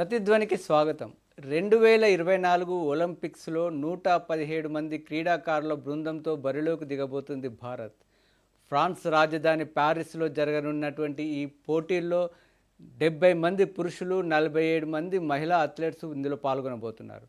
ప్రతిధ్వనికి స్వాగతం. రెండు వేల ఇరవై నాలుగు ఒలింపిక్స్లో నూట పదిహేడు మంది క్రీడాకారుల బృందంతో బరిలోకి దిగబోతుంది భారత్. ఫ్రాన్స్ రాజధాని ప్యారిస్లో జరగనున్నటువంటి ఈ పోటీల్లో డెబ్బై మంది పురుషులు నలభై ఏడు మంది మహిళా అథ్లెట్స్ ఇందులో పాల్గొనబోతున్నారు.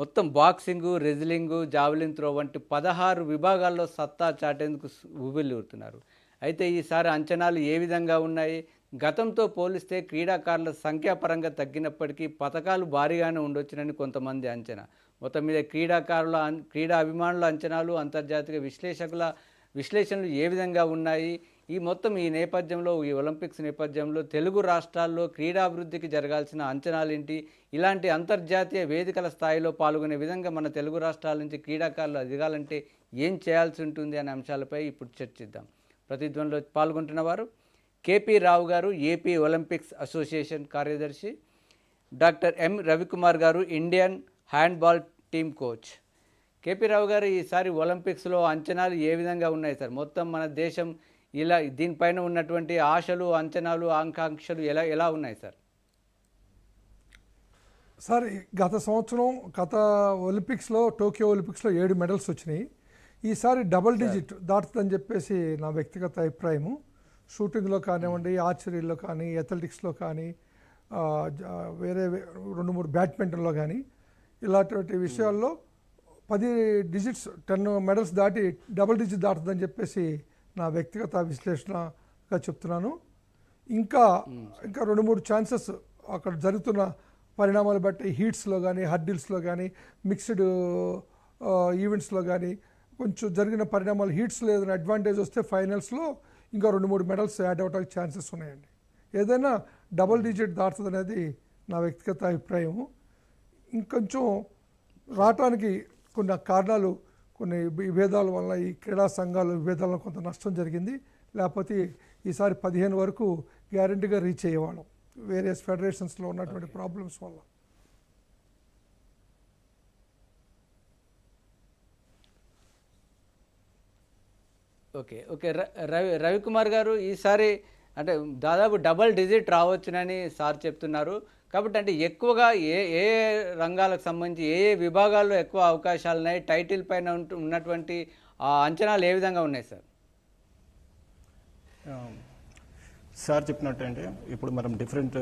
మొత్తం బాక్సింగు రెజ్లింగు జావలిన్ త్రో వంటి పదహారు విభాగాల్లో సత్తా చాటేందుకు ఉబిల్లుతున్నారు అయితే ఈసారి అంచనాలు ఏ విధంగా ఉన్నాయి? గతంతో పోలిస్తే క్రీడాకారుల సంఖ్యాపరంగా తగ్గినప్పటికీ పథకాలు భారీగానే ఉండొచ్చునని కొంతమంది అంచనా. మొత్తం మీద క్రీడాకారుల క్రీడా అభిమానుల అంచనాలు అంతర్జాతీయ విశ్లేషకుల విశ్లేషణలు ఏ విధంగా ఉన్నాయి? ఈ మొత్తం ఈ నేపథ్యంలో ఈ ఒలింపిక్స్ నేపథ్యంలో తెలుగు రాష్ట్రాల్లో క్రీడాభివృద్ధికి జరగాల్సిన అంచనాలు ఏంటి ఇలాంటి అంతర్జాతీయ వేదికల స్థాయిలో పాల్గొనే విధంగా మన తెలుగు రాష్ట్రాల నుంచి క్రీడాకారులు ఎదగాలంటే ఏం చేయాల్సి ఉంటుంది అనే అంశాలపై ఇప్పుడు చర్చిద్దాం. ప్రతిధ్వనిలో పాల్గొంటున్న వారు KP Rao garu AP Olympics association కార్యదర్శి doctor M Ravikumar garu Indian handball team coach. KP Rao garu ఈసారి ఒలింపిక్స్లో అంచనాలు ఏ విధంగా ఉన్నాయి సార్? మొత్తం మన దేశం ఇలా దీనిపైన ఉన్నటువంటి ఆశలు అంచనాలు ఆకాంక్షలు ఎలా ఎలా ఉన్నాయి సార్? సార్ గత సంవత్సరం గత ఒలింపిక్స్లో టోక్యో ఒలింపిక్స్లో ఏడు మెడల్స్ వచ్చినాయి. ఈసారి డబుల్ డిజిట్ దాటుతుందని చెప్పేసి నా వ్యక్తిగత అభిప్రాయము. షూటింగ్లో కానివ్వండి ఆర్చరీలో కానీ అథ్లెటిక్స్లో కానీ వేరే రెండు మూడు బ్యాడ్మింటన్లో కానీ ఇలాంటి విషయాల్లో పది డిజిట్స్ టెన్ మెడల్స్ దాటి డబుల్ డిజిట్ దాటుతుందని చెప్పేసి నా వ్యక్తిగత విశ్లేషణగా చెప్తున్నాను. ఇంకా ఇంకా రెండు మూడు ఛాన్సెస్ అక్కడ జరుగుతున్న పరిణామాలు బట్టి హీట్స్లో కానీ హర్డిల్స్లో కానీ మిక్స్డ్ ఈవెంట్స్లో కానీ కొంచెం జరిగిన పరిణామాలు హీట్స్లో ఏదైనా అడ్వాంటేజ్ వస్తే ఫైనల్స్లో ఇంకా రెండు మూడు మెడల్స్ యాడ్ అవడానికి ఛాన్సెస్ ఉన్నాయండి. ఏదైనా డబుల్ డిజిట్ దాటుతుంది అనేది నా వ్యక్తిగత అభిప్రాయం ఇంకొంచెం రావటానికి కొన్ని కారణాలు కొన్ని విభేదాల వల్ల ఈ క్రీడా సంఘాల విభేదాల కొంత నష్టం జరిగింది. లేకపోతే ఈసారి పదిహేను వరకు గ్యారంటీగా రీచ్ అయ్యేవాళ్ళం. వేరియస్ ఫెడరేషన్స్లో ఉన్నటువంటి ప్రాబ్లమ్స్ వల్ల. Okay okay. ర- రవి రవికుమార్ గారు ఈసారి అంటే దాదాపు డబల్ డిజిట్ రావచ్చునని సార్ చెప్తున్నారు. కాబట్టి అంటే ఎక్కువగా ఏ ఏ రంగాలకు సంబంధించి ఏ ఏ విభాగాల్లో ఎక్కువ అవకాశాలు ఉన్నాయి టైటిల్ పైన ఉన్నటువంటి అంచనాలు ఏ విధంగా ఉన్నాయి సార్? సార్ చెప్పినట్టు అంటే ఇప్పుడు మనం డిఫరెంట్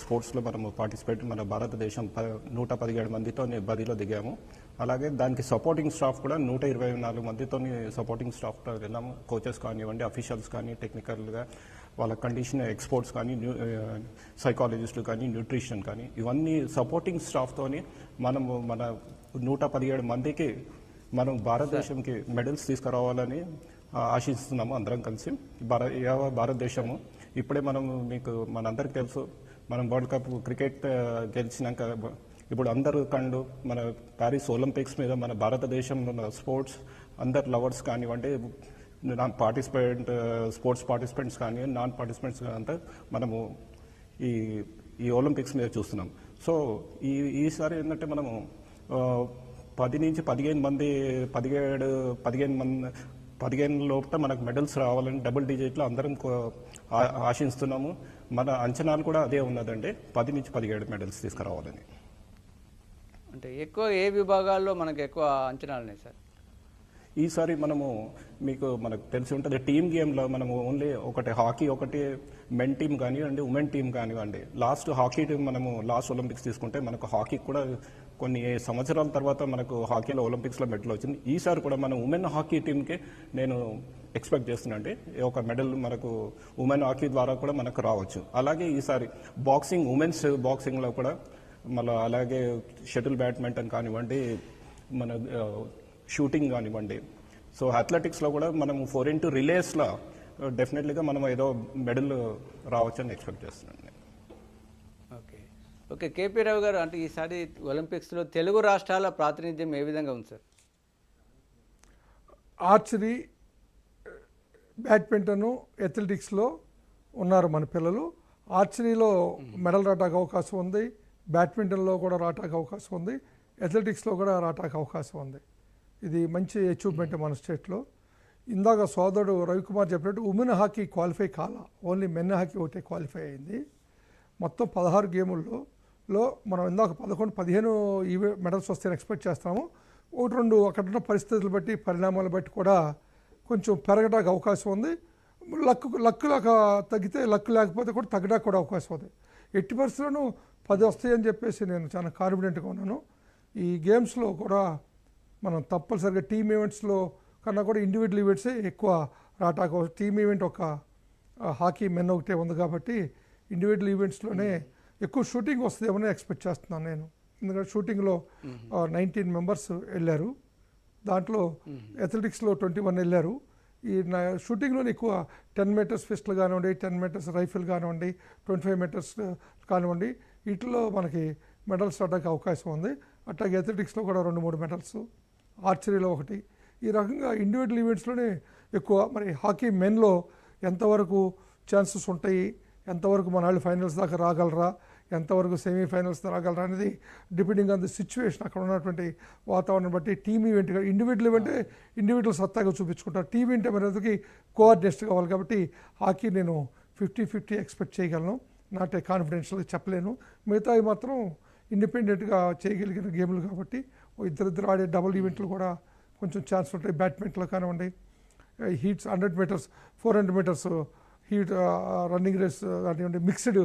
స్పోర్ట్స్లో మనం పార్టిసిపేట్ మన భారతదేశం ప నూట పదిహేడు మందితో బదిలో దిగాము. అలాగే దానికి సపోర్టింగ్ స్టాఫ్ కూడా నూట ఇరవై నాలుగు మందితో సపోర్టింగ్ స్టాఫ్ వెళ్ళాము. కోచెస్ కానివ్వండి అఫీషియల్స్ కానీ టెక్నికల్గా వాళ్ళ కండిషన్ ఎక్స్పోర్ట్స్ కానీ న్యూ సైకాలజిస్టులు కానీ న్యూట్రిషన్ కానీ ఇవన్నీ సపోర్టింగ్ స్టాఫ్తోని మనము మన నూట పదిహేడు మందికి మనం భారతదేశంకి మెడల్స్ తీసుకురావాలని ఆశిస్తున్నాము అందరం కలిసి. భార యావ భారతదేశము. ఇప్పుడే మనం మీకు మనందరికి తెలుసు. మనం వరల్డ్ కప్ క్రికెట్ గెలిచినాక ఇప్పుడు అందరూ కండు మన ప్యారిస్ ఒలింపిక్స్ మీద మన భారతదేశంలో ఉన్న స్పోర్ట్స్ అందరు లవర్స్ కానివ్వండి నాన్ పార్టిసిపేట్ స్పోర్ట్స్ పార్టిసిపెంట్స్ కానీ నాన్ పార్టిసిపెంట్స్ అంతా మనము ఈ ఈ ఒలింపిక్స్ మీద చూస్తున్నాం. సో ఈ ఈసారి ఏంటంటే మనము పది నుంచి పదిహేను మంది పదిహేడు పదిహేను మంది పదిహేను లోపల మనకు మెడల్స్ రావాలని డబుల్ డిజిట్లో అందరం కో- ఆశిస్తున్నాము. మన అంచనాలు కూడా అదే ఉన్నదండి. పది నుంచి పదిహేడు మెడల్స్ తీసుకురావాలని. అంటే ఎక్కువ ఏ విభాగాల్లో మనకు ఎక్కువ అంచనాలు ఉన్నాయి సార్? ఈసారి మనము మీకు మనకు తెలిసి ఉంటుంది టీమ్ గేమ్లో మనము ఓన్లీ ఒకటి హాకీ ఒకటి మెన్ టీమ్ కానివ్వండి ఉమెన్ టీమ్ కానివ్వండి. లాస్ట్ హాకీ టీం మనము లాస్ట్ ఒలింపిక్స్ తీసుకుంటే మనకు హాకీ కూడా కొన్ని సంవత్సరాల తర్వాత మనకు హాకీలో ఒలింపిక్స్లో మెడల్ వచ్చింది. ఈసారి కూడా మన ఉమెన్ హాకీ టీంకి నేను ఎక్స్పెక్ట్ చేస్తున్నాండి ఒక మెడల్ మనకు ఉమెన్ హాకీ ద్వారా కూడా మనకు రావచ్చు. అలాగే ఈసారి బాక్సింగ్ ఉమెన్స్ బాక్సింగ్లో కూడా మళ్ళీ అలాగే షటిల్ బ్యాడ్మింటన్ కానివ్వండి మన షూటింగ్ కానివ్వండి. సో అథ్లెటిక్స్లో కూడా మనం ఫోర్ ఇంటూ రిలేస్లో డెఫినెట్లీగా మనం ఏదో మెడల్ రావచ్చని ఎక్స్పెక్ట్ చేస్తున్నాను నేను. ఓకే. ఓకే కేపీ రావు గారు అంటే ఈసారి ఒలింపిక్స్లో తెలుగు రాష్ట్రాల ప్రాతినిధ్యం ఏ విధంగా ఉంది సార్? ఆర్చరీ బ్యాడ్మింటన్ అథ్లెటిక్స్లో ఉన్నారు మన పిల్లలు. ఆర్చరీలో మెడల్ రావటానికి అవకాశం ఉంది. బ్యాడ్మింటన్లో కూడా రావటానికి అవకాశం ఉంది. అథ్లెటిక్స్లో కూడా రావటానికి అవకాశం ఉంది. ఇది మంచి అచీవ్మెంట్ మన స్టేట్లో. ఇందాక సోదరుడు రవికుమార్ చెప్పినట్టు ఉమెన్ హాకీ క్వాలిఫై కాల. ఓన్లీ మెన్ హాకీ ఒకటే క్వాలిఫై అయింది. మొత్తం పదహారు గేముల్లో లో మనం ఇందాక పదకొండు పదిహేను ఈవే మెడల్స్ వస్తాయని ఎక్స్పెక్ట్ చేస్తాము. ఒకటి రెండు అక్కడ ఉన్న పరిస్థితులు బట్టి పరిణామాలు బట్టి కూడా కొంచెం పెరగడానికి అవకాశం ఉంది. లక్ లక్ లాగా తగ్గితే లక్ లేకపోతే కూడా తగ్గడానికి కూడా అవకాశం ఉంది. ఎట్టి పరిస్థితుల్లోనూ పది వస్తాయని చెప్పేసి నేను చాలా కాన్ఫిడెంట్గా ఉన్నాను. ఈ గేమ్స్లో కూడా మనం తప్పనిసరిగా టీమ్ ఈవెంట్స్లో కన్నా కూడా ఇండివిజువల్ ఈవెంట్సే ఎక్కువ రాటాకు. టీమ్ ఈవెంట్ ఒక హాకీ మెన్ ఒకటే ఉంది కాబట్టి ఇండివిజువల్ ఈవెంట్స్లోనే ఎక్కువ షూటింగ్ వస్తుందేమని ఎక్స్పెక్ట్ చేస్తున్నాను నేను. ఎందుకంటే షూటింగ్లో నైన్టీన్ మెంబర్స్ వెళ్ళారు. దాంట్లో అథ్లెటిక్స్లో ట్వంటీ వన్ వెళ్ళారు. ఈ నా షూటింగ్లోనే ఎక్కువ టెన్ మీటర్స్ పిస్టల్ కానివ్వండి టెన్ మీటర్స్ రైఫిల్ కానివ్వండి ట్వంటీ ఫైవ్ మీటర్స్ కానివ్వండి వీటిలో మనకి మెడల్స్ రావడానికి అవకాశం ఉంది. అట్లాగే అథ్లెటిక్స్లో కూడా రెండు మూడు మెడల్స్ ఆర్చరీలో ఒకటి. ఈ రకంగా ఇండివిజువల్ ఈవెంట్స్లోనే ఎక్కువ. మరి హాకీ మెన్లో ఎంతవరకు ఛాన్సెస్ ఉంటాయి? ఎంతవరకు మన వాళ్ళు ఫైనల్స్ దాకా రాగలరా? ఎంతవరకు సెమీఫైనల్స్ రాగలరా అనేది డిపెండింగ్ ఆన్ ది సిచ్యువేషన్. అక్కడ ఉన్నటువంటి వాతావరణం బట్టి టీమ్ ఈవెంట్గా ఇండివిజువల్ ఈవెంట్ ఇండివిజువల్ సత్తాగా చూపించుకుంటారు. టీమ్ ఈవెంట్ అనేదికి కోఆర్డినేషన్ కావాలి కాబట్టి హాకీ నేను ఫిఫ్టీ ఫిఫ్టీ ఎక్స్పెక్ట్ చేయగలను. నాట్ ఏ కాన్ఫిడెన్షియల్గా చెప్పలేను. మిగతావి మాత్రం ఇండిపెండెంట్గా చేయగలిగిన గేమ్లు కాబట్టి ఇద్దరిద్దరు ఆడే డబుల్ ఈవెంట్లు కూడా కొంచెం ఛాన్స్ ఉంటాయి. బ్యాడ్మింటన్లో కానివ్వండి heats hundred metres four hundred metres heat running race కానివ్వండి మిక్స్డ్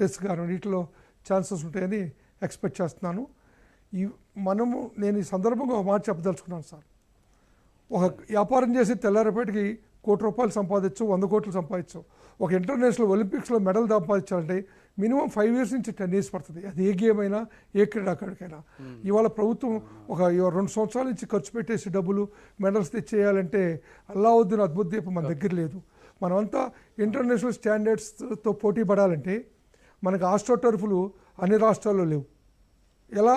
రేస్ కానివ్వండి వీటిలో ఛాన్సెస్ ఉంటాయని ఎక్స్పెక్ట్ చేస్తున్నాను. ఈ మనము నేను ఈ సందర్భంగా ఒక మాట చెప్పదలుచుకున్నాను సార్. ఒక వ్యాపారం చేసి తెల్లారిపేటకి కోటి రూపాయలు సంపాదించు వంద కోట్లు సంపాదించు. ఒక ఇంటర్నేషనల్ ఒలింపిక్స్లో మెడల్ సంపాదించాలంటే మినిమం ఫైవ్ ఇయర్స్ నుంచి టెన్ ఇయర్స్ పడుతుంది. అది ఏ గేమ్ అయినా ఏ క్రీడాకారుడికైనా. ఇవాళ ప్రభుత్వం ఒక రెండు సంవత్సరాల నుంచి ఖర్చు పెట్టేసి డబ్బులు మెడల్స్ తెచ్చేయాలంటే అల్లావుద్దీన్ అద్భుత దీపం మన దగ్గర లేదు. మనమంతా ఇంటర్నేషనల్ స్టాండర్డ్స్తో పోటీ పడాలంటే మనకు ఆస్ట్రో టర్ఫులు అన్ని రాష్ట్రాల్లో లేవు. ఎలా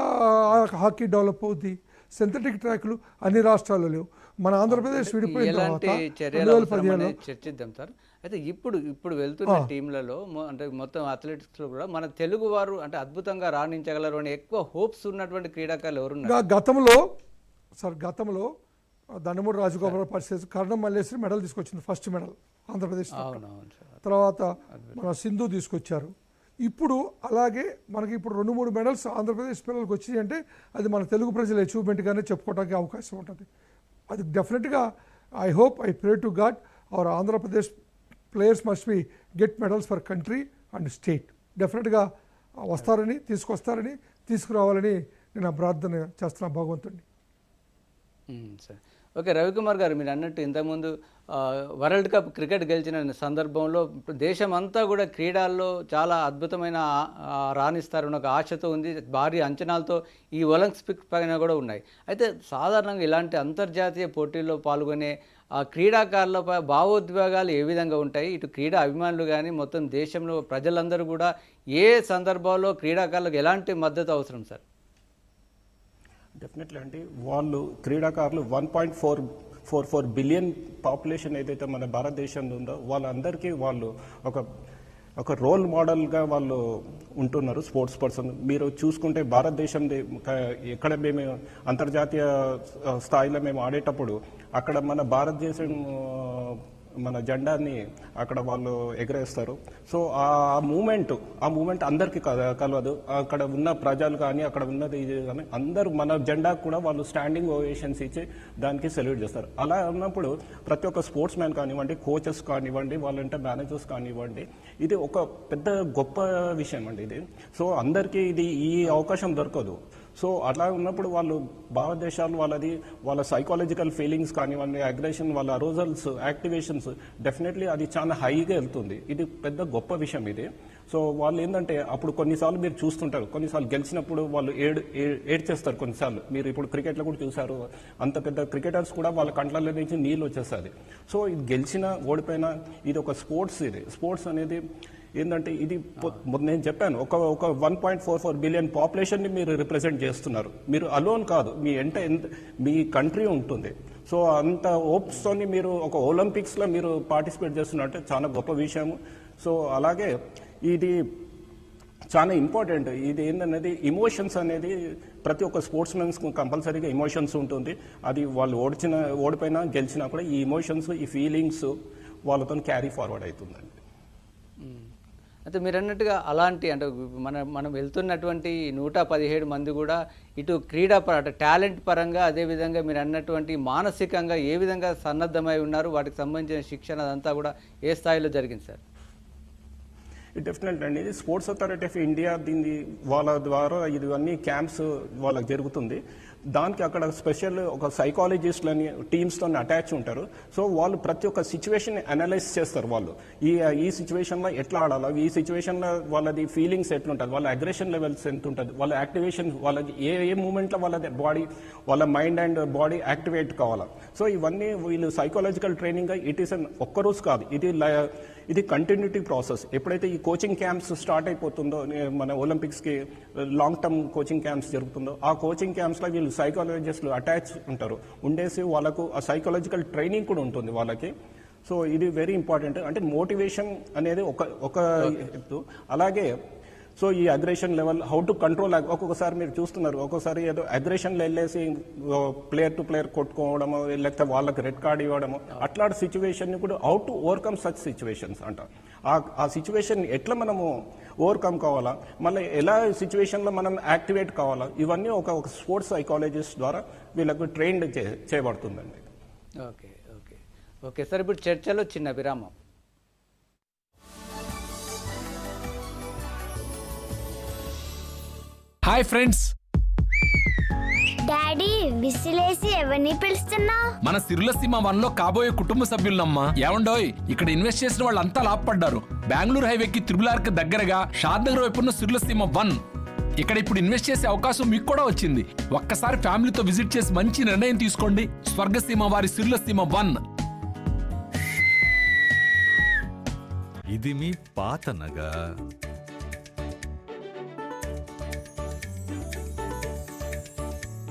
హాకీ డెవలప్ అవుద్ది? సింథటిక్ ట్రాక్లు అన్ని రాష్ట్రాల్లో లేవు. మన ఆంధ్రప్రదేశ్ విడిపోయిన తర్వాత చర్చిద్దాం సార్. అయితే ఇప్పుడు ఇప్పుడు వెళ్తున్న టీంలలో అంటే మొత్తం అథ్లెటిక్స్లో కూడా మన తెలుగు వారు అంటే అద్భుతంగా రాణించగలరు అని ఎక్కువ హోప్స్ ఉన్నటువంటి క్రీడాకారులు ఎవరున్నారు? ఇంకా గతంలో సార్ గతంలో దండమూడి రాజగోపాల పరిస్థితి కర్ణం మల్లేశ్వరి మెడల్ తీసుకొచ్చింది ఫస్ట్ మెడల్ ఆంధ్రప్రదేశ్ తర్వాత మన సింధు తీసుకొచ్చారు. ఇప్పుడు అలాగే మనకి ఇప్పుడు రెండు మూడు మెడల్స్ ఆంధ్రప్రదేశ్ పిల్లలకు వచ్చాయి అంటే అది మన తెలుగు ప్రజల అచీవ్మెంట్గానే చెప్పుకోవడానికి అవకాశం ఉంటుంది. అది డెఫినెట్గా I hope I pray to God our Andhra Pradesh players must be get medals for country and state డెఫినెట్గా వస్తారని తీసుకొస్తారని తీసుకురావాలని నేను ప్రార్థన చేస్తున్నా భగవంతుడిని సరే hmm, ఓకే రవికుమార్ గారు మీరు అన్నట్టు ఇంతకుముందు వరల్డ్ కప్ క్రికెట్ గెలిచిన సందర్భంలో దేశం అంతా కూడా క్రీడల్లో చాలా అద్భుతమైన రాణిస్తారని ఒక ఆశతో ఉంది. భారీ అంచనాలతో ఈ ఒలింపిక్స్ పైన కూడా ఉన్నాయి. అయితే సాధారణంగా ఇలాంటి అంతర్జాతీయ పోటీల్లో పాల్గొనే ఆ క్రీడాకారులపై భావోద్వేగాలు ఏ విధంగా ఉంటాయి? ఇటు క్రీడా అభిమానులు కానీ మొత్తం దేశంలో ప్రజలందరూ కూడా ఏ సందర్భాల్లో క్రీడాకారులకు ఎలాంటి మద్దతు అవసరం సార్? డెఫినెట్లీ అండి వాళ్ళు క్రీడాకారులు one point four four four billion population ఏదైతే మన భారతదేశంలో ఉందో వాళ్ళందరికీ వాళ్ళు ఒక ఒక రోల్ మోడల్గా వాళ్ళు ఉంటున్నారు స్పోర్ట్స్ పర్సన్ మీరు చూసుకుంటే భారతదేశం ఎక్కడ మేము అంతర్జాతీయ స్థాయిలో మేము ఆడేటప్పుడు అక్కడ మన భారతదేశం మన జెండాని అక్కడ వాళ్ళు ఎగరేస్తారు. సో ఆ మూమెంట్ ఆ మూమెంట్ అందరికీ కలవదు. అక్కడ ఉన్న ప్రజలు కానీ అక్కడ ఉన్నది కానీ అందరూ మన జెండాకు కూడా వాళ్ళు స్టాండింగ్ ఓవేషన్స్ ఇచ్చి దానికి సెల్యూట్ చేస్తారు. అలా ఉన్నప్పుడు ప్రతి ఒక్క స్పోర్ట్స్ మ్యాన్ కానివ్వండి కోచెస్ కానివ్వండి వాళ్ళంటే మేనేజర్స్ కానివ్వండి ఇది ఒక పెద్ద గొప్ప విషయం అండి ఇది. సో అందరికీ ఇది ఈ అవకాశం దొరకదు. సో అట్లా ఉన్నప్పుడు వాళ్ళు భారతదేశాలు వాళ్ళది వాళ్ళ సైకాలజికల్ ఫీలింగ్స్ కానివ్వండి అగ్రెషన్ వాళ్ళ అరోజల్స్ యాక్టివేషన్స్ డెఫినెట్లీ అది చాలా హైగా వెళ్తుంది. ఇది పెద్ద గొప్ప విషయం ఇది. సో వాళ్ళు ఏంటంటే అప్పుడు కొన్నిసార్లు మీరు చూస్తుంటారు. కొన్నిసార్లు గెలిచినప్పుడు వాళ్ళు ఏడు ఏడ్చేస్తారు కొన్నిసార్లు. మీరు ఇప్పుడు క్రికెట్లో కూడా చూసారు అంత పెద్ద క్రికెటర్స్ కూడా వాళ్ళ కంట్ల నుంచి నీళ్ళు వచ్చేస్తుంది సో ఇది గెలిచినా ఓడిపోయినా ఇది ఒక స్పోర్ట్స్ ఇది. స్పోర్ట్స్ అనేది ఏంటంటే ఇది నేను చెప్పాను. ఒక ఒక one point four four billion పాపులేషన్ని మీరు రిప్రజెంట్ చేస్తున్నారు. మీరు అలోన్ కాదు. మీ ఎంట ఎంత మీ కంట్రీ ఉంటుంది. సో అంత హోప్స్తోని మీరు ఒక ఒలింపిక్స్లో మీరు పార్టిసిపేట్ చేస్తున్నట్టే చాలా గొప్ప విషయం సో అలాగే ఇది చాలా ఇంపార్టెంట్. ఇది ఏంటనేది ఇమోషన్స్ అనేది ప్రతి ఒక్క స్పోర్ట్స్ మెన్స్ కంపల్సరీగా ఇమోషన్స్ ఉంటుంది. అది వాళ్ళు ఓడిచిన ఓడిపోయినా గెలిచినా కూడా ఈ ఇమోషన్స్ ఈ ఫీలింగ్స్ వాళ్ళతో క్యారీ ఫార్వర్డ్ అవుతుందండి. అయితే మీరు అన్నట్టుగా అలాంటి అంటే మన మనం వెళ్తున్నటువంటి నూట పదిహేడు మంది కూడా ఇటు క్రీడా పర అంటే టాలెంట్ పరంగా అదేవిధంగా మీరు అన్నటువంటి మానసికంగా ఏ విధంగా సన్నద్ధమై ఉన్నారు? వాటికి సంబంధించిన శిక్షణ అదంతా కూడా ఏ స్థాయిలో జరిగింది సార్? డెఫినెట్ అండి. ఇది స్పోర్ట్స్ అథారిటీ ఆఫ్ ఇండియా దీన్ని వాళ్ళ ద్వారా ఇది అన్ని క్యాంప్స్ వాళ్ళకి జరుగుతుంది. దానికి అక్కడ స్పెషల్ ఒక సైకాలజిస్ట్లని టీమ్స్తో అటాచ్ ఉంటారు. సో వాళ్ళు ప్రతి ఒక్క సిచ్యువేషన్ అనలైజ్ చేస్తారు వాళ్ళు. ఈ ఈ సిచ్యువేషన్లో ఎట్లా ఆడాలి ఈ సిచ్యువేషన్లో వాళ్ళది ఫీలింగ్స్ ఎట్లుంటుంది వాళ్ళ అగ్రెషన్ లెవెల్స్ ఎంత ఉంటుంది వాళ్ళ యాక్టివేషన్ వాళ్ళకి ఏ ఏ మూమెంట్లో వాళ్ళ బాడీ వాళ్ళ మైండ్ అండ్ బాడీ యాక్టివేట్ కావాలా. సో ఇవన్నీ వీళ్ళు సైకాలజికల్ ట్రైనింగ్ ఇట్ ఈస్ అన్ ఒక్కరోజు కాదు. ఇది లై ఇది కంటిన్యూటీ ప్రాసెస్ ఎప్పుడైతే ఈ కోచింగ్ క్యాంప్స్ స్టార్ట్ అయిపోతుందో మన ఒలింపిక్స్కి లాంగ్ టర్మ్ కోచింగ్ క్యాంప్స్ జరుగుతుందో ఆ కోచింగ్ క్యాంప్స్లో వీళ్ళు సైకాలజిస్టులు అటాచ్ ఉంటారు. ఉండేసి వాళ్ళకు ఆ సైకాలజికల్ ట్రైనింగ్ కూడా ఉంటుంది వాళ్ళకి. సో ఇది వెరీ ఇంపార్టెంట్ అంటే మోటివేషన్ అనేది ఒక ఒక అలాగే సో ఈ aggression level how to control ఒక్కొక్కసారి మీరు చూస్తున్నారు ఒక్కొక్కసారి ఏదో అగ్రెషన్లో వెళ్ళేసి ప్లేయర్ టు ప్లేయర్ కొట్టుకోవడము లేకపోతే వాళ్ళకి రెడ్ కార్డ్ ఇవ్వడము అట్లాంటి సిచ్యువేషన్ కూడా how to overcome such situations అంట. ఆ ఆ సిచ్యువేషన్ ఎట్లా మనము ఓవర్కమ్ కావాలా? మళ్ళీ ఎలా సిచ్యువేషన్లో మనం యాక్టివేట్ కావాలా? ఇవన్నీ ఒక ఒక స్పోర్ట్స్ సైకాలజిస్ట్ ద్వారా వీళ్ళకు ట్రైన్డ్ చే చేయబడుతుందండి. Okay okay. ఓకే సార్ ఇప్పుడు చర్చలో చిన్న విరామం. Hi friends. డాడీ విసిలేసి ఎవరిని పిలుస్తున్నావు? మన సిరుల సీమ వన్లో కాబోయే కుటుంబ సభ్యులమ్మా ఏమండోయ్ ఇక్కడ ఇన్వెస్ట్ చేసిన వాళ్ళంతా లాభపడ్డారు. బెంగళూరు హైవేకి త్రిబుల్కి దగ్గరగా షాద్ నగర్ వైపు ఉన్న సిరుల సీమ వన్. ఇక్కడ ఇప్పుడు ఇన్వెస్ట్ చేసే అవకాశం మీకు కూడా వచ్చింది. ఒక్కసారి ఫ్యామిలీతో విజిట్ చేసి మంచి నిర్ణయం తీసుకోండి. స్వర్గసీమ వారి సిరుల సీమ వన్. ఇది మీ పాత నగ.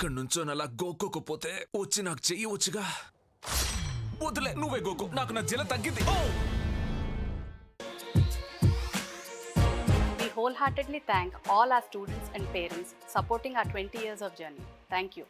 అక్కడి నుంచో అలా గోక్కోకపోతే వచ్చి నాకు చెయ్యి వచ్చుగా వదిలే నువ్వే గోకో నాకు నా జల తగ్గింది! We wholeheartedly thank all our students and parents supporting our 20 years of journey. Thank you.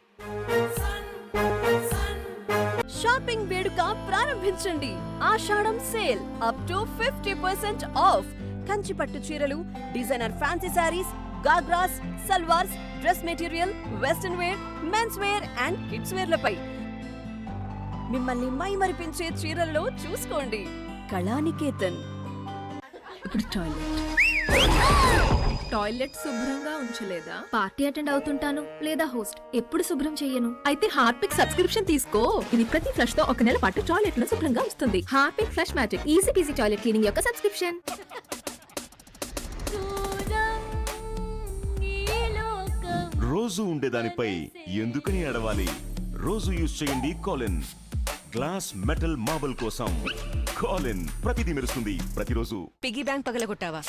Shopping వేడుక ప్రారంభించండి Ashadham sale up to fifty percent off Kanchi పట్టు చీరలు designer fancy sarees ghagras salwars dress material western wear men's wear and kids వేర్లపై. మిమ్మల్ని మైమరిపించే చీరల్లో చూసుకోండి. కళానికేతన్. ఇప్పుడు toilet. Toilet శుభ్రంగా ఉంచలేదా? Party attend అవుతుంటాను లేదా హోస్ట్? ఎప్పుడు శుభ్రం చెయ్యను అయితే హార్పిక్ సబ్స్క్రిప్షన్ తీసుకో. ఇది ప్రతి ఫ్లష్తో ఒక నెల పాటు టాయిలెట్ను శుభ్రంగా ఉంచుతుంది Harpic flush magic easy peasy toilet cleaning యొక్క సబ్స్క్రిప్షన్. రోజు ఉండేదానిపై ఎందుకని అడవాలి? రోజు యూజ్ చేయండి కాలిన్. గ్లాస్ మెటల్ మార్బుల్ కోసం కాలిన్ ప్రతిదీ మెరుస్తుంది ప్రతిరోజు. పిగ్గీ బ్యాంక్ పగలగొట్టావా?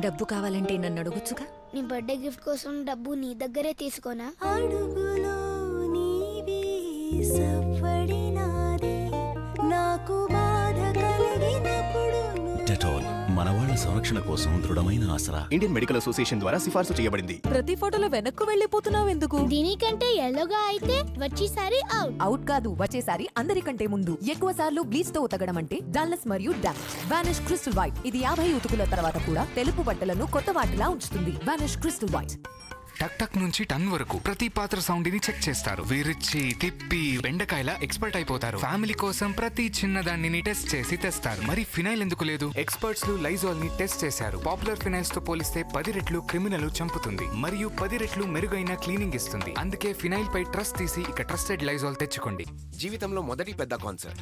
డబ్బు కావాలంటే నన్ను అడగొచ్చుగా? నీ బర్త్డే గిఫ్ట్ కోసం డబ్బు నీ దగ్గరే తీసుకోనా? అడుగులో నీవే సఫడినాదే నాకు సంరక్షణ కోసం దృఢమైన ఆసరా. ఇండియన్ మెడికల్ అసోసియేషన్ ద్వారా సిఫార్సు చేయబడింది. ప్రతి ఫోటోలో వెనక్కు వెళ్ళిపోతున్నావు ఎందుకు? దీనికంటే ఎల్లోగా అయితే వచ్చేసారి అవుట్ అవుట్ కాదు వచ్చేసారి అందరికంటే ముందు. ఎక్కువ సార్లు బ్లీచ్తో ఉతకడం అంటే డల్నెస్ మరియు డామ్ వానిష్ క్రిస్టల్ వైట్ ఇది యాభై ఉతుకుల తర్వాత కూడా తెలుపు బట్టలను కొత్త వాటిలా ఉంచుతుంది. వానిష్ క్రిస్టల్ వైట్ టక్ టక్ నుంచి టన్ వరకు ప్రతి పాత్ర సౌండ్ని చెక్ చేస్తారు. విరిచి తిప్పి బెండకాయల ఎక్స్పర్ట్ అయిపోతారు. ఫ్యామిలీ కోసం ప్రతి చిన్న దాన్ని టెస్ట్ చేసి తెస్తారు. మరి ఫినైల్ ఎందుకు లేదు? ఎక్స్పర్ట్స్ లైజాల్ని టెస్ట్ చేశారు. పాపులర్ ఫినైల్స్తో పోలిస్తే పది రెట్లు క్రిమినల్ చంపుతుంది. మరియు పది రెట్లు మెరుగైన క్లీనింగ్ ఇస్తుంది. అందుకే ఫినైల్ పై ట్రస్ట్ తీసి ఇక ట్రస్టెడ్ లైజాల్ తెచ్చుకోండి. జీవితంలో మొదటి పెద్ద కాన్సర్ట్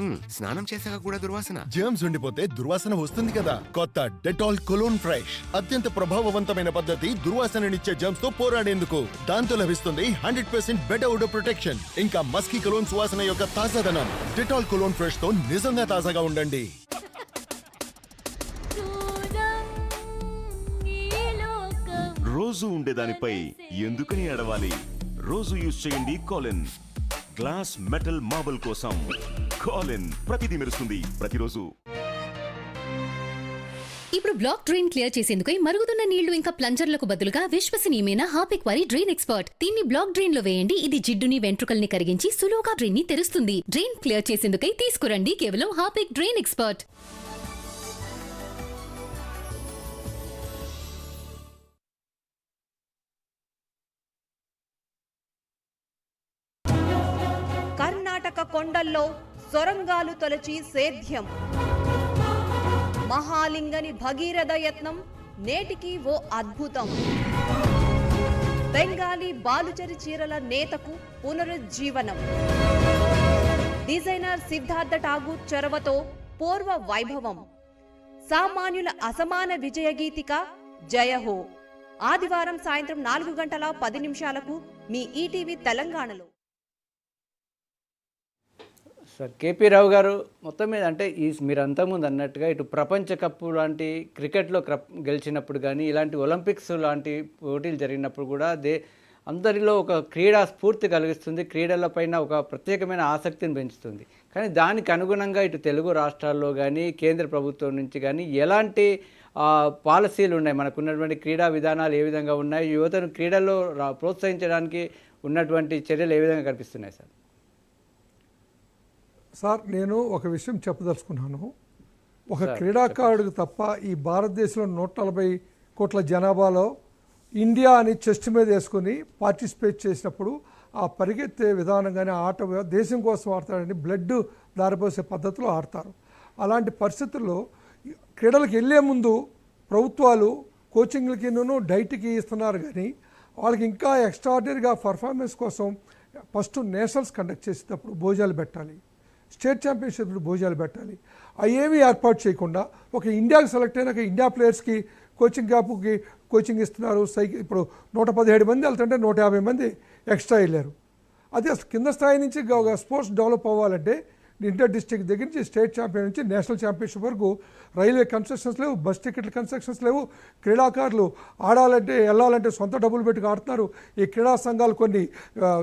హ్మ్, స్నానం చేశాక కూడా దుర్వాసన. జర్మ్స్ ఉండిపోతే దుర్వాసన వస్తుంది కదా. కొత్త డెటాల్ కొలోన్ ఫ్రెష్ అత్యంత ప్రభావవంతమైన పద్ధతి దుర్వాసననిచ్చే జర్మ్స్తో పోరాడేందుకు దాంతో లభిస్తుంది హండ్రెడ్ పర్సెంట్ బెటర్ ప్రొటెక్షన్ ఇంకా మస్కీ కొలోన్ సువాసన యొక్క తాజాదనం డిటాల్ కొలోన్ ఫ్రెష్తో నిజంగా తాజాగా ఉండండి. రోజు ఉండేదానిపై ఎందుకని అడవాలి? రోజు యూజ్ చేయండి కాలిన్ గ్లాస్ మెటల్ మార్బుల్ కోసం కాలిన్ ప్రతిదీ మెరుస్తుంది ప్రతిరోజు. ఇప్పుడు బ్లాక్ డ్రైన్ క్లియర్ చేసేందుకు మరుగుతున్న నీళ్ళు ఇంకా ప్లంజర్లకు బదులుగా విశ్వసనీయమైన హాపిక్ వారి డ్రైన్ ఎక్స్పర్ట్. దీన్ని బ్లాక్ డ్రైన్లో వేయండి. ఇది జిడ్డుని వెంట్రుకల్ని కరిగించి సులువుగా డ్రైన్ని తెరుస్తుంది. డ్రైన్ క్లియర్ చేసేందుకై తీసుకురండి. కేవలం హాపిక్ డ్రైన్ ఎక్స్పర్ట్. కర్ణాటక కొండల్లో సొరంగాలు తొలచి సేద్యం. మహాలింగని భగీరథ యత్నం నేటికి ఓ అద్భుతం. బెంగాలీ బాలుచరి చీరల నేతకు పునరుజ్జీవనం. డిజైనర్ సిద్ధార్థ ఠాగూర్ చొరవతో పూర్వ వైభవం. సామాన్యుల అసమాన విజయ గీతిక జయహో ఆదివారం సాయంత్రం నాలుగు గంటల పది నిమిషాలకు మీ ఈటీవీ తెలంగాణలో. Sir K P Rao garu మొత్తం మీద అంటే ఈ మీరు అంతకుముందు అన్నట్టుగా ఇటు ప్రపంచ కప్పు లాంటి క్రికెట్లో క్రప్ గెలిచినప్పుడు కానీ ఇలాంటి ఒలింపిక్స్ లాంటి పోటీలు జరిగినప్పుడు కూడా దే అందరిలో ఒక క్రీడా స్ఫూర్తి కలిగిస్తుంది క్రీడల పైన ఒక ప్రత్యేకమైన ఆసక్తిని పెంచుతుంది. కానీ దానికి అనుగుణంగా ఇటు తెలుగు రాష్ట్రాల్లో కానీ కేంద్ర ప్రభుత్వం నుంచి కానీ ఎలాంటి పాలసీలు ఉన్నాయి? మనకు ఉన్నటువంటి క్రీడా విధానాలు ఏ విధంగా ఉన్నాయి? యువతను క్రీడల్లో ప్రోత్సహించడానికి ఉన్నటువంటి చర్యలు ఏ విధంగా కనిపిస్తున్నాయి సార్? సార్ నేను ఒక విషయం చెప్పదలుచుకున్నాను. ఒక క్రీడాకారుడికి తప్ప ఈ భారతదేశంలో నూట నలభై కోట్ల జనాభాలో ఇండియా అని చెస్ట్ మీద వేసుకొని పార్టిసిపేట్ చేసినప్పుడు ఆ పరిగెత్తే విధానం కానీ ఆట దేశం కోసం ఆడతాడని బ్లడ్ దారిపోసే పద్ధతిలో ఆడతారు. అలాంటి పరిస్థితుల్లో క్రీడలకు వెళ్ళే ముందు ప్రభుత్వాలు కోచింగ్లకిను డైట్కి ఇస్తున్నారు కానీ వాళ్ళకి ఇంకా ఎక్స్ట్రాడినరీగా పర్ఫార్మెన్స్ కోసం ఫస్ట్ నేషనల్స్ కండక్ట్ చేసేటప్పుడు భోజనాలు పెట్టాలి. స్టేట్ ఛాంపియన్షిప్లు భోజనాలు పెట్టాలి. అవేమీ ఏర్పాటు చేయకుండా ఒక ఇండియాకి సెలెక్ట్ అయినాక ఇండియా ప్లేయర్స్కి కోచింగ్ క్యాంపుకి కోచింగ్ ఇస్తున్నారు. సైకిల్ ఇప్పుడు నూట పదిహేడు మంది వెళ్తుంటే నూట యాభై మంది ఎక్స్ట్రా వెళ్ళారు. అదే కింద స్థాయి నుంచి ఒక స్పోర్ట్స్ డెవలప్ అవ్వాలంటే ఇంటర్ డిస్ట్రిక్ట్ దగ్గర నుంచి స్టేట్ ఛాంపియన్ నుంచి నేషనల్ ఛాంపియన్షిప్ వరకు రైల్వే కన్స్ట్రక్షన్స్ లేవు బస్ టికెట్ల కన్స్ట్రక్షన్స్ లేవు క్రీడాకారులు ఆడాలంటే వెళ్ళాలంటే సొంత డబ్బులు పెట్టుకు ఆడుతున్నారు. ఈ క్రీడా సంఘాలు కొన్ని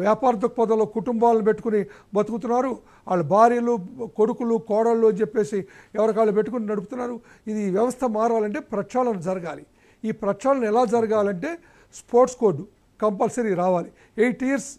వ్యాపార దృక్పథంలో కుటుంబాలను పెట్టుకుని బతుకుతున్నారు. వాళ్ళ భార్యలు కొడుకులు కోడళ్ళు అని చెప్పేసి ఎవరికాళ్ళు పెట్టుకుని నడుపుతున్నారు. ఇది వ్యవస్థ మారాలంటే ప్రక్షాళన జరగాలి. ఈ ప్రక్షాళన ఎలా జరగాలంటే స్పోర్ట్స్ కోడ్ కంపల్సరీ రావాలి. Eight years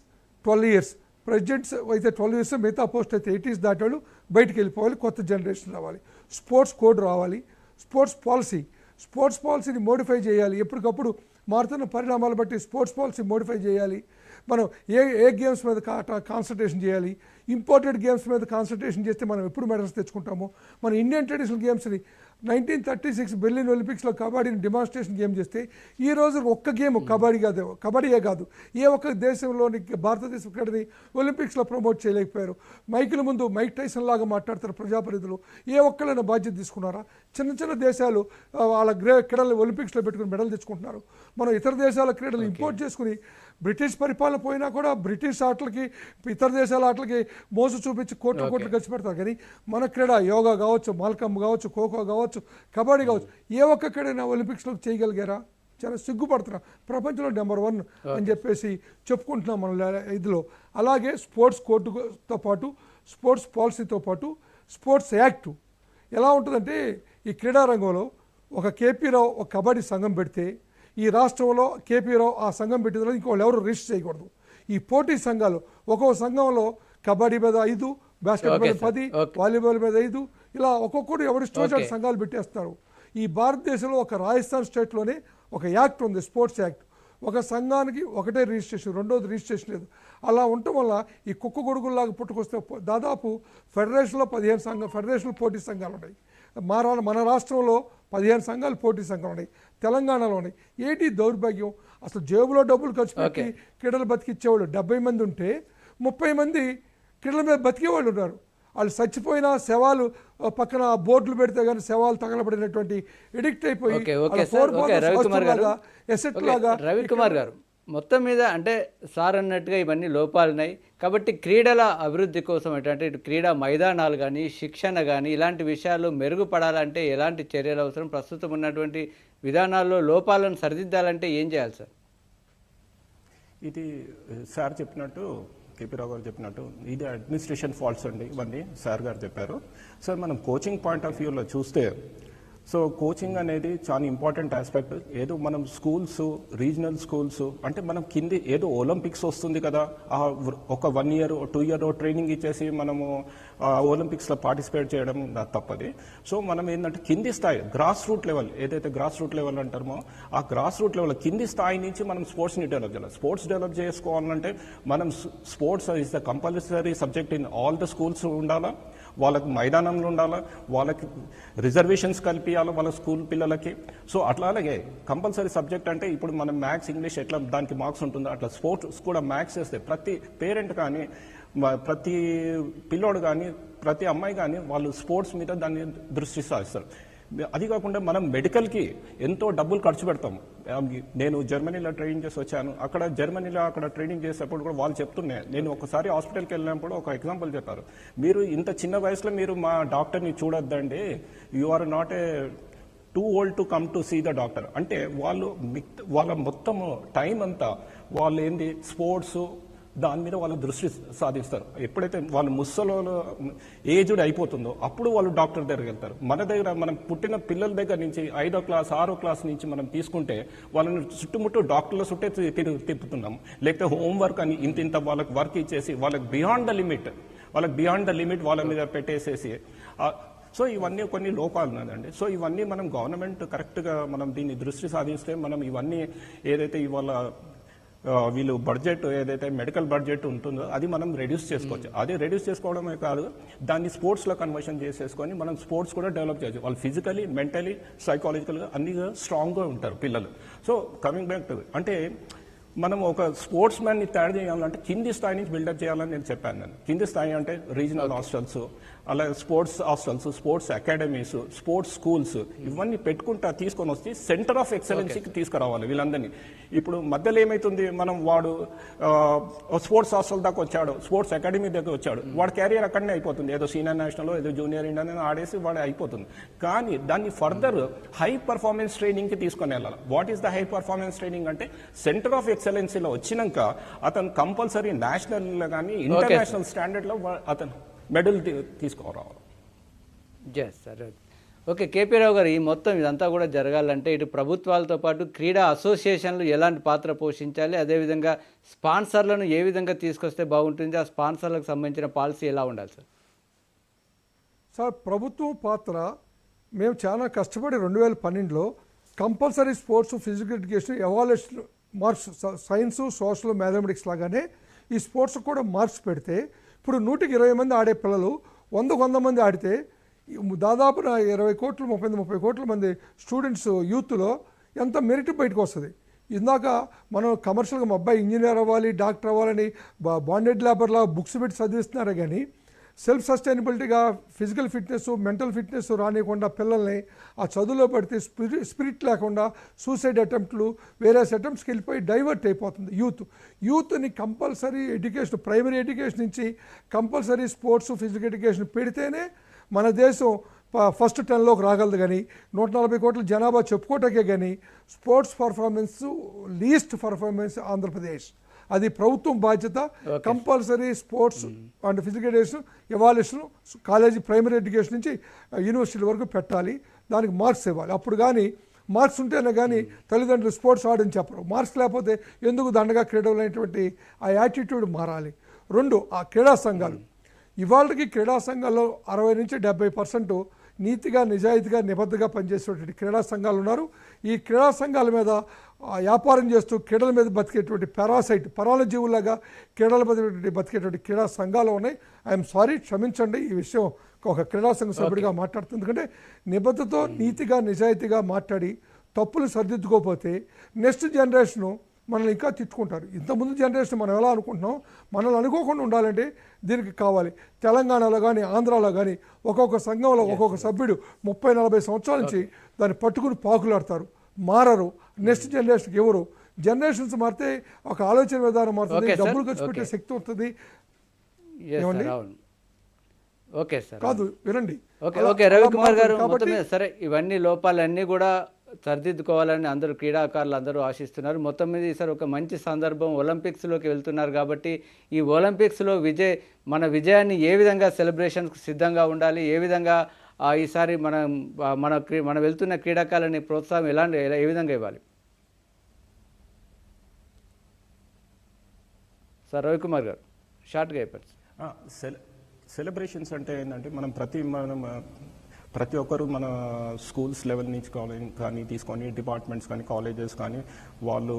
twelve years. Presidents అయితే ట్వెల్వ్ ఇయర్స్ మిగతా పోస్ట్ అయితే ఎయిటీస్ దాటాడు బయటికి వెళ్ళిపోవాలి కొత్త జనరేషన్ రావాలి. స్పోర్ట్స్ కోడ్ రావాలి. స్పోర్ట్స్ పాలసీ స్పోర్ట్స్ పాలసీని మోడిఫై చేయాలి. ఎప్పటికప్పుడు మారుతున్న పరిణామాలు బట్టి స్పోర్ట్స్ పాలసీ మోడిఫై చేయాలి. మనం ఏ ఏ గేమ్స్ మీద కాన్సన్ట్రేషన్ చేయాలి? ఇంపార్టెంట్ గేమ్స్ మీద కాన్సన్ట్రేషన్ చేస్తే మనం ఎప్పుడు మెడల్స్ తెచ్చుకుంటామో? మన ఇండియన్ ట్రెడిషనల్ గేమ్స్ని నైన్టీన్ థర్టీ సిక్స్ బెర్లిన్ ఒలింపిక్స్లో కబడ్డీని డిమాన్స్ట్రేషన్ గేమ్ చేస్తే ఈ రోజు ఒక్క గేమ్ కబడ్డీ కాదు కబడ్డీయే కాదు. ఏ ఒక్క దేశంలోని భారతదేశ క్రీడని ఒలింపిక్స్లో ప్రమోట్ చేయలేకపోయారు. మైకుల ముందు మైక్ టైసన్ లాగా మాట్లాడతారు ప్రజాప్రతినిధులు. ఏ ఒక్కళ్ళైనా బాధ్యత తీసుకున్నారా? చిన్న చిన్న దేశాలు వాళ్ళ గ్రే క్రీడలు ఒలింపిక్స్లో పెట్టుకుని మెడల్ తెచ్చుకుంటున్నారు. మనం ఇతర దేశాల క్రీడలు ఇంపోర్ట్ చేసుకుని బ్రిటిష్ పరిపాలన పోయినా కూడా బ్రిటిష్ ఆటలకి ఇతర దేశాల ఆటలకి మోసు చూపించి కోట్ల కోట్లు ఖర్చు పెడతారు. కానీ మన క్రీడ యోగా కావచ్చు మాల్కమ్ కావచ్చు ఖోఖో కావచ్చు కబడ్డీ కావచ్చు ఏ ఒక్క క్రీడైనా ఒలింపిక్స్లో చేయగలిగారా? చాలా సిగ్గుపడుతున్నాం. ప్రపంచంలో నెంబర్ వన్ అని చెప్పేసి చెప్పుకుంటున్నాం మన ఇదిలో. అలాగే స్పోర్ట్స్ కోర్టుతో పాటు స్పోర్ట్స్ పాలసీతో పాటు స్పోర్ట్స్ యాక్ట్ ఎలా ఉంటుందంటే ఈ క్రీడా రంగంలో ఒక కేపీ రావు ఒక కబడ్డీ సంఘం పెడితే ఈ రాష్ట్రంలో కేపీ రావు ఆ సంఘం పెట్టిన ఇంకోళ్ళు ఎవరు రిజిస్టర్ చేయకూడదు ఈ పోటీ సంఘాలు ఒక్కో సంఘంలో కబడ్డీ మీద ఐదు బాస్కెట్బాల్ Okay, మీద. పది. వాలీబాల్ మీద ఐదు ఇలా ఒక్కొక్కడు ఎవరి Okay. సంఘాలు పెట్టేస్తారు ఈ భారతదేశంలో ఒక రాజస్థాన్ స్టేట్లోనే ఒక యాక్ట్ ఉంది స్పోర్ట్స్ యాక్ట్ ఒక సంఘానికి ఒకటే రిజిస్ట్రేషన్ రెండోది రిజిస్ట్రేషన్ లేదు అలా ఉండటం వల్ల ఈ కుక్క గొడుగుల్లాగా పుట్టుకొస్తే దాదాపు ఫెడరేషన్లో పదిహేను సంఘం ఫెడరేషన్లో పోటీ సంఘాలు ఉన్నాయి మా మన రాష్ట్రంలో పదిహేను సంఘాలు పోటీ సంఘాలు ఉన్నాయి. తెలంగాణలో ఉన్నాయి ఏంటి దౌర్భాగ్యం? అసలు జేబులో డబ్బులు ఖర్చు పెట్టి క్రీడలు బతికిచ్చేవాళ్ళు డెబ్బై మంది ఉంటే ముప్పై మంది క్రీడల మీద బతికేవాళ్ళు ఉన్నారు. వాళ్ళు చచ్చిపోయిన శవాలు పక్కన బోర్డులు పెడితే కానీ శవాలు తగలబడినటువంటి ఎడిక్ట్ అయిపోయి ఓకే, లాగా రవికుమార్ గారు. మొత్తం మీద అంటే సార్ అన్నట్టుగా ఇవన్నీ లోపాలున్నాయి. కాబట్టి క్రీడల అభివృద్ధి కోసం ఏంటంటే ఇటు క్రీడా మైదానాలు కానీ శిక్షణ కానీ ఇలాంటి విషయాలు మెరుగుపడాలంటే ఎలాంటి చర్యలు అవసరం? ప్రస్తుతం ఉన్నటువంటి విధానాల్లో లోపాలను సరిదిద్దాలంటే ఏం చేయాలి సార్? ఇది సార్ చెప్పినట్టు కేపీ రావు గారు చెప్పినట్టు ఇది అడ్మినిస్ట్రేషన్ ఫాల్ట్స్ అండి ఇవన్నీ సార్ గారు చెప్పారు. సార్ మనం కోచింగ్ పాయింట్ ఆఫ్ వ్యూలో చూస్తే సో కోచింగ్ అనేది చాలా ఇంపార్టెంట్ ఆస్పెక్ట్. ఏదో మనం స్కూల్స్ రీజనల్ స్కూల్స్ అంటే మనం కింది ఏదో ఒలింపిక్స్ వస్తుంది కదా ఆ ఒక one year two year training ఇచ్చేసి మనము ఒలింపిక్స్లో పార్టిసిపేట్ చేయడం తప్పది. సో మనం ఏంటంటే కింది స్థాయి గ్రాస్ రూట్ లెవెల్ ఏదైతే గ్రాస్ రూట్ లెవెల్ అంటారో ఆ గ్రాస్ రూట్ లెవెల్ కింది స్థాయి నుంచి మనం స్పోర్ట్స్ని డెవలప్ చేయాలి. స్పోర్ట్స్ డెవలప్ చేసుకోవాలంటే మనం sports is the compulsory subject in all the schools ఉండాలా? వాళ్ళకి మైదానంలో ఉండాలా? వాళ్ళకి రిజర్వేషన్స్ కల్పించాలి వాళ్ళ స్కూల్ పిల్లలకి? సో అట్లా అలాగే కంపల్సరీ సబ్జెక్ట్ అంటే ఇప్పుడు మనం మ్యాథ్స్ ఇంగ్లీష్ ఎట్లా దానికి మార్క్స్ ఉంటుందో అట్లా స్పోర్ట్స్ కూడా మ్యాథ్స్ చేస్తే ప్రతి పేరెంట్ కానీ ప్రతి పిల్లోడు కానీ ప్రతి అమ్మాయి కానీ వాళ్ళు స్పోర్ట్స్ మీద దాన్ని దృష్టి సాధిస్తారు అది కాకుండా మనం మెడికల్కి ఎంతో డబ్బులు ఖర్చు పెడతాం నేను జర్మనీలో ట్రైనింగ్ చేసి వచ్చాను. అక్కడ జర్మనీలో అక్కడ ట్రైనింగ్ చేసేటప్పుడు కూడా వాళ్ళు చెప్తున్నాయి. నేను ఒకసారి హాస్పిటల్కి వెళ్ళినప్పుడు ఒక ఎగ్జాంపుల్ చెప్పారు. మీరు ఇంత చిన్న వయసులో మీరు మా డాక్టర్ని చూడొద్దండి. You are not a too old to come to see the doctor అంటే వాళ్ళు మిక్- వాళ్ళ మొత్తం టైం అంతా వాళ్ళు ఏంది స్పోర్ట్స్ దాని మీద వాళ్ళు దృష్టి సాధిస్తారు. ఎప్పుడైతే వాళ్ళు ముసలో ఏజ్డ్ అయిపోతుందో అప్పుడు వాళ్ళు డాక్టర్ దగ్గరికి వెళ్తారు. మన దగ్గర మనం పుట్టిన పిల్లల దగ్గర నుంచి ఐదో క్లాస్ ఆరో క్లాస్ నుంచి మనం తీసుకుంటే వాళ్ళని చుట్టుముట్టు డాక్టర్ల చుట్టే తి- తిప్పుతున్నాం. లేకపోతే హోంవర్క్ అని ఇంత ఇంత వాళ్ళకి వర్క్ ఇచ్చేసి వాళ్ళకి బియాండ్ ద లిమిట్ వాళ్ళకి బియాండ్ ద లిమిట్ వాళ్ళ మీద పెట్టేసేసి సో ఇవన్నీ కొన్ని లోపాలు ఉన్నదండి సో ఇవన్నీ మనం గవర్నమెంట్ కరెక్ట్గా మనం దీన్ని దృష్టి సాధిస్తే మనం ఇవన్నీ ఏదైతే ఇవాళ వీళ్ళు బడ్జెట్ ఏదైతే మెడికల్ బడ్జెట్ ఉంటుందో అది మనం రెడ్యూస్ చేసుకోవచ్చు. అది రెడ్యూస్ చేసుకోవడమే కాదు దాన్ని స్పోర్ట్స్లో కన్వర్షన్ చేసేసుకొని మనం స్పోర్ట్స్ కూడా డెవలప్ చేయొచ్చు. వాళ్ళు ఫిజికలీ మెంటలీ సైకాలజికల్గా అన్ని స్ట్రాంగ్గా ఉంటారు పిల్లలు. సో కమింగ్ బ్యాక్ టు అంటే మనం ఒక స్పోర్ట్స్ మ్యాన్ని తయారు చేయాలంటే కింది స్థాయి నుంచి బిల్డప్ చేయాలని నేను చెప్పాను. నేను కింది స్థాయి అంటే రీజనల్ హాస్టల్స్ అలాగే sports hostels sports academies sports schools ఇవన్నీ పెట్టుకుంటా తీసుకొని వస్తే సెంటర్ ఆఫ్ ఎక్సలెన్సీకి తీసుకురావాలి వీళ్ళందరినీ. ఇప్పుడు మధ్యలో ఏమైతుంది? మనం వాడు స్పోర్ట్స్ హాస్టల్ దాకా వచ్చాడు స్పోర్ట్స్ అకాడమీ దగ్గర వచ్చాడు. వాడు క్యారియర్ అక్కడనే అయిపోతుంది. ఏదో సీనియర్ నేషనల్ ఏదో జూనియర్ ఇండియన్ ఆడేసి వాడు అయిపోతుంది. కానీ దాన్ని ఫర్దర్ హై పర్ఫార్మెన్స్ ట్రైనింగ్కి తీసుకొని వెళ్ళాలి. What is the high performance training అంటే సెంటర్ ఆఫ్ ఎక్సలెన్సీలో వచ్చినాక అతను కంపల్సరీ నేషనల్ కానీ ఇంటర్నేషనల్ స్టాండర్డ్లో వా- అతను మెడల్ తీసుకురావాలి. ఎస్ సరే ఓకే కేపీ రావు గారు ఈ మొత్తం ఇదంతా కూడా జరగాలంటే ఇటు ప్రభుత్వాలతో పాటు క్రీడా అసోసియేషన్లు ఎలాంటి పాత్ర పోషించాలి? అదేవిధంగా స్పాన్సర్లను ఏ విధంగా తీసుకొస్తే బాగుంటుంది? ఆ స్పాన్సర్లకు సంబంధించిన పాలసీ ఎలా ఉండాలి సార్ సార్ ప్రభుత్వం పాత్ర మేము చాలా కష్టపడి రెండు వేల పన్నెండులో compulsory sports physical education evaluation marks science social mathematics లాగానే ఈ స్పోర్ట్స్ కూడా మార్క్స్ పెడితే ఇప్పుడు నూటికి ఇరవై మంది ఆడే పిల్లలు వందకు వంద మంది ఆడితే దాదాపు ఇరవై కోట్లు ముప్పై ముప్పై కోట్ల మంది స్టూడెంట్స్ యూత్లో ఎంత మెరిట్ బయటకు వస్తుంది? ఇందాక మనం కమర్షియల్గా మా అబ్బాయి ఇంజనీర్ అవ్వాలి డాక్టర్ అవ్వాలని బా బాండెడ్ లేబర్లా బుక్స్ పెట్టి చదివిస్తున్నారే కానీ సెల్ఫ్ సస్టైనబిలిటీగా ఫిజికల్ ఫిట్నెస్ మెంటల్ ఫిట్నెస్ రానియకుండా పిల్లల్ని ఆ చదువులో పడితే స్పిరి స్పిరిట్ లేకుండా సూసైడ్ అటెంప్ట్లు వేరే అటెంప్ట్స్కి వెళ్ళిపోయి డైవర్ట్ అయిపోతుంది యూత్. యూత్ని కంపల్సరీ ఎడ్యుకేషన్ ప్రైమరీ ఎడ్యుకేషన్ నుంచి కంపల్సరీ స్పోర్ట్స్ ఫిజికల్ ఎడ్యుకేషన్ పెడితేనే మన దేశం ప- ఫస్ట్ టెన్లోకి రాగలదు కానీ నూట నలభై కోట్ల జనాభా చెప్పుకోవటకే కానీ sports performance least performance Andhra Pradesh. అది ప్రభుత్వం బాధ్యత compulsory sports and physical education evaluation college primary education నుంచి యూనివర్సిటీ వరకు పెట్టాలి. దానికి మార్క్స్ ఇవ్వాలి. అప్పుడు కానీ మార్క్స్ ఉంటేనే కానీ తల్లిదండ్రులు స్పోర్ట్స్ ఆడని చెప్పరు. మార్క్స్ లేకపోతే ఎందుకు దండగా క్రీడలు అనేటువంటి ఆ యాటిట్యూడ్ మారాలి. రెండు ఆ క్రీడా సంఘాలు. ఇవాళకి క్రీడా సంఘాల్లో అరవై నుంచి డెబ్బై పర్సెంట్ నీతిగా నిజాయితీగా నిబద్ధగా పనిచేసేటువంటి క్రీడా సంఘాలు ఉన్నారు. ఈ క్రీడా సంఘాల మీద వ్యాపారం చేస్తూ క్రీడల మీద బతికేటువంటి పారాసైట్ పరాల జీవులాగా క్రీడల మీద బతికేటువంటి క్రీడా సంఘాలు ఉన్నాయి. ఐఎమ్ సారీ క్షమించండి ఈ విషయం ఒక క్రీడా సంఘ సభ్యుడిగా మాట్లాడుతుంది. ఎందుకంటే నిబద్ధతో నీతిగా నిజాయితీగా మాట్లాడి తప్పులు సరిదిద్దుకోకపోతే నెక్స్ట్ జనరేషను మనల్ని ఇంకా తిట్టుకుంటారు. ఇంతకుముందు జనరేషన్ మనం ఎలా అనుకుంటున్నాం? మనల్ని అనుకోకుండా ఉండాలంటే దీనికి కావాలి. తెలంగాణలో కానీ ఆంధ్రాలో కానీ ఒక్కొక్క సంఘంలో ఒక్కొక్క సభ్యుడు ముప్పై నలభై సంవత్సరాల నుంచి దాన్ని పట్టుకుని పాకులాడతారు. మారరు. నెక్స్ట్ జనరేషన్కి ఎవరు? జనరేషన్స్ మారితే ఒక ఆలోచన విధానం మారుతుంది. డబ్బులు ఖర్చు పెట్టే. శక్తి వస్తుంది ఏమండి? ఓకే సార్ కాదు వినండి. Okay okay. రవికుమార్ గారు సరే ఇవన్నీ లోపాలన్నీ కూడా సరిదిద్దుకోవాలని అందరూ క్రీడాకారులు అందరూ ఆశిస్తున్నారు. మొత్తం మీద ఈసారి ఒక మంచి సందర్భం ఒలింపిక్స్లోకి వెళ్తున్నారు కాబట్టి ఈ ఒలింపిక్స్లో విజయ్ మన విజయాన్ని ఏ విధంగా సెలబ్రేషన్స్కి సిద్ధంగా ఉండాలి ఏ విధంగా ఈసారి మనం మన క్రీ- మనం వెళ్తున్న క్రీడాకారులని ప్రోత్సాహం ఎలాంటి ఎలా- ఏ విధంగా ఇవ్వాలి? సార్ రవికుమార్ గారు షార్ట్గా అయిపోయింది సెల సెలబ్రేషన్స్ అంటే ఏంటంటే మనం ప్రతి మనం ప్రతి ఒక్కరు మన స్కూల్స్ లెవెల్ నుంచి కాలేజ్ కానీ తీసుకొని డిపార్ట్మెంట్స్ కానీ కాలేజెస్ కానీ వాళ్ళు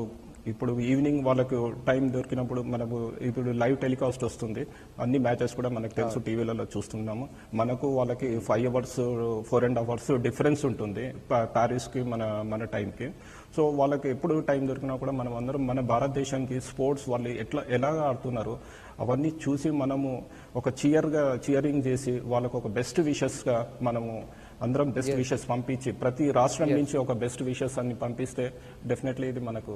ఇప్పుడు ఈవినింగ్ వాళ్ళకు టైం దొరికినప్పుడు మనకు ఇప్పుడు లైవ్ టెలికాస్ట్ వస్తుంది. అన్ని మ్యాచెస్ కూడా మనకు తెలుసు టీవీలలో చూస్తున్నాము. మనకు వాళ్ళకి five hours four and half hours difference ఉంటుంది ప్యారిస్కి మన మన టైంకి. సో వాళ్ళకి ఎప్పుడు టైం దొరికినా కూడా మనం అందరం మన భారతదేశానికి స్పోర్ట్స్ వాళ్ళు ఎట్లా ఎలా ఆడుతున్నారు అవన్నీ చూసి మనము ఒక చియర్గా చియరింగ్ చేసి వాళ్ళకు ఒక బెస్ట్ విషెస్గా మనము అందరం బెస్ట్ విషెస్ పంపించి ప్రతి రాష్ట్రం నుంచి ఒక బెస్ట్ విషెస్ అన్ని పంపిస్తే డెఫినెట్లీ ఇది మనకు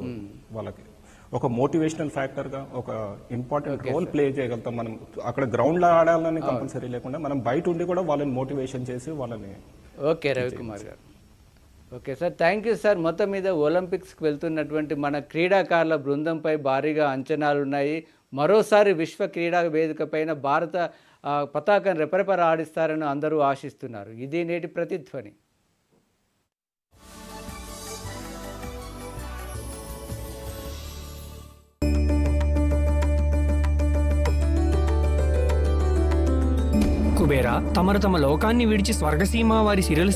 వాళ్ళకి ఒక మోటివేషనల్ ఫ్యాక్టర్గా ఒక ఇంపార్టెంట్ రోల్ ప్లే చేయగలుగుతాం మనం. అక్కడ గ్రౌండ్లో ఆడాలని కంపల్సరీ లేకుండా మనం బయట ఉండి కూడా వాళ్ళని మోటివేషన్ చేసి వాళ్ళని okay Ravikumar garu. Okay sir thank you sir మొత్తం మీద ఒలింపిక్స్కి వెళ్తున్నటువంటి మన క్రీడాకారుల బృందంపై భారీగా అంచనాలు ఉన్నాయి మరోసారి విశ్వ క్రీడా వేదిక పైన భారత పతాకాన్ని రెపరెపర ఆడిస్తారని అందరూ ఆశిస్తున్నారు. ఇది నేటి ప్రతిధ్వని. కుబేరా తమరు తమ లోకాన్ని విడిచి స్వర్గసీమ వారి సిరలు